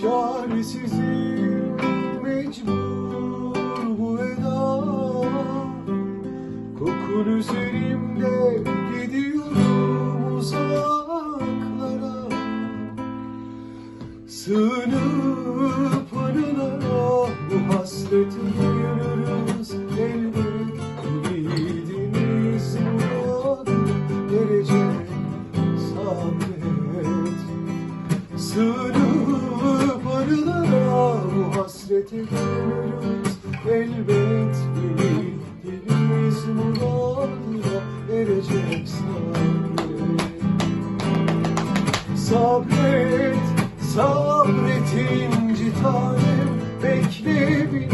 Çaresizim mecbur bu veda Kokun üzerimde gidiyorum uzaklara. Sığınıp anılara bu hasreti yürürüz elbet. Ümidimiz muradı gelecek sabret gülürüz Elbet ümidimiz muradına erecek sabret Sabret, sabret inci tanem beni,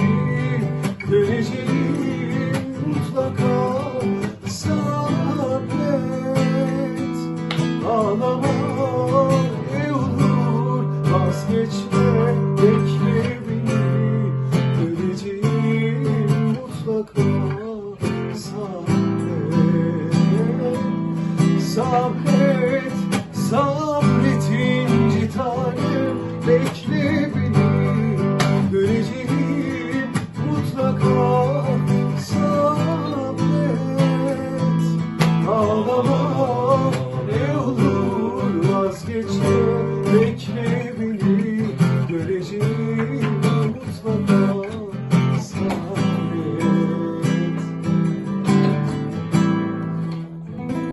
döneceğim mutlaka Sabret, ağlama Bekle beni Göreceğim mutlaka Sabret. Ağlama.